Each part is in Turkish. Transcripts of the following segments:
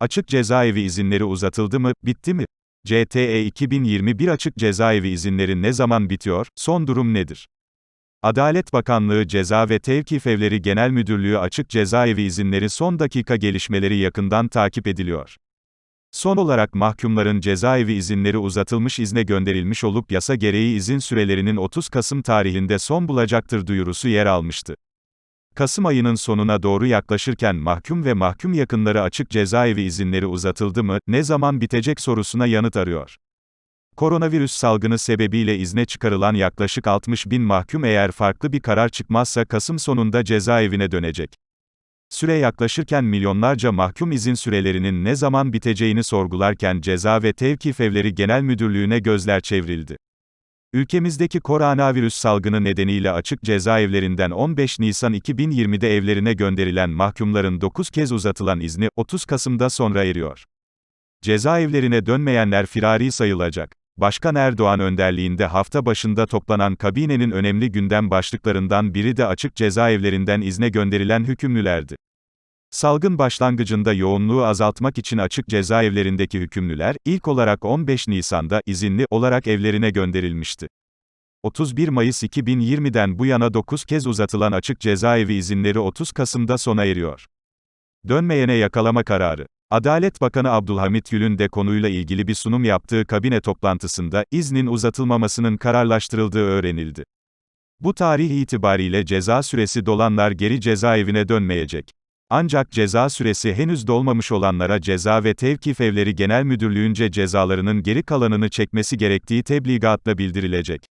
Açık cezaevi izinleri uzatıldı mı, bitti mi? CTE 2021 açık cezaevi izinleri ne zaman bitiyor, son durum nedir? Adalet Bakanlığı Ceza ve Tevkif Evleri Genel Müdürlüğü açık cezaevi izinleri son dakika gelişmeleri yakından takip ediliyor. Son olarak mahkumların cezaevi izinleri uzatılmış izne gönderilmiş olup yasa gereği izin sürelerinin 30 Kasım tarihinde son bulacaktır duyurusu yer almıştı. Kasım ayının sonuna doğru yaklaşırken mahkum ve mahkum yakınları açık cezaevi izinleri uzatıldı mı, ne zaman bitecek sorusuna yanıt arıyor. Koronavirüs salgını sebebiyle izne çıkarılan yaklaşık 60 bin mahkum eğer farklı bir karar çıkmazsa Kasım sonunda cezaevine dönecek. Süre yaklaşırken milyonlarca mahkum izin sürelerinin ne zaman biteceğini sorgularken Ceza ve Tevkif Evleri Genel Müdürlüğü'ne gözler çevrildi. Ülkemizdeki koronavirüs salgını nedeniyle açık cezaevlerinden 15 Nisan 2020'de evlerine gönderilen mahkumların 9 kez uzatılan izni, 30 Kasım'da sonra eriyor. Cezaevlerine dönmeyenler firari sayılacak. Başkan Erdoğan önderliğinde hafta başında toplanan kabinenin önemli gündem başlıklarından biri de açık cezaevlerinden izne gönderilen hükümlülerdi. Salgın başlangıcında yoğunluğu azaltmak için açık cezaevlerindeki hükümlüler, ilk olarak 15 Nisan'da, izinli olarak evlerine gönderilmişti. 31 Mayıs 2020'den bu yana 9 kez uzatılan açık cezaevi izinleri 30 Kasım'da sona eriyor. Dönmeyene yakalama kararı. Adalet Bakanı Abdülhamit Gül'ün de konuyla ilgili bir sunum yaptığı kabine toplantısında, iznin uzatılmamasının kararlaştırıldığı öğrenildi. Bu tarih itibariyle ceza süresi dolanlar geri cezaevine dönmeyecek. Ancak ceza süresi henüz dolmamış olanlara Ceza ve Tevkif Evleri Genel Müdürlüğü'nce cezalarının geri kalanını çekmesi gerektiği tebligatla bildirilecek.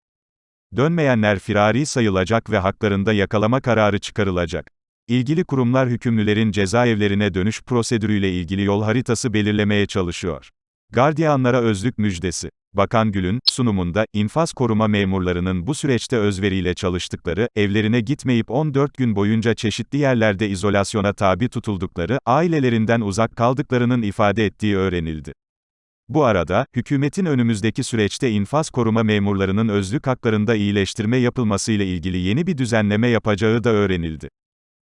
Dönmeyenler firari sayılacak ve haklarında yakalama kararı çıkarılacak. İlgili kurumlar hükümlülerin cezaevlerine dönüş prosedürüyle ilgili yol haritası belirlemeye çalışıyor. Gardiyanlara özlük müjdesi. Bakan Gül'ün, sunumunda, infaz koruma memurlarının bu süreçte özveriyle çalıştıkları, evlerine gitmeyip 14 gün boyunca çeşitli yerlerde izolasyona tabi tutuldukları, ailelerinden uzak kaldıklarının ifade ettiği öğrenildi. Bu arada, hükümetin önümüzdeki süreçte infaz koruma memurlarının özlük haklarında iyileştirme yapılmasıyla ilgili yeni bir düzenleme yapacağı da öğrenildi.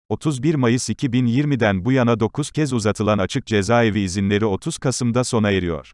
31 Mayıs 2020'den bu yana 9 kez uzatılan açık cezaevi izinleri 30 Kasım'da sona eriyor.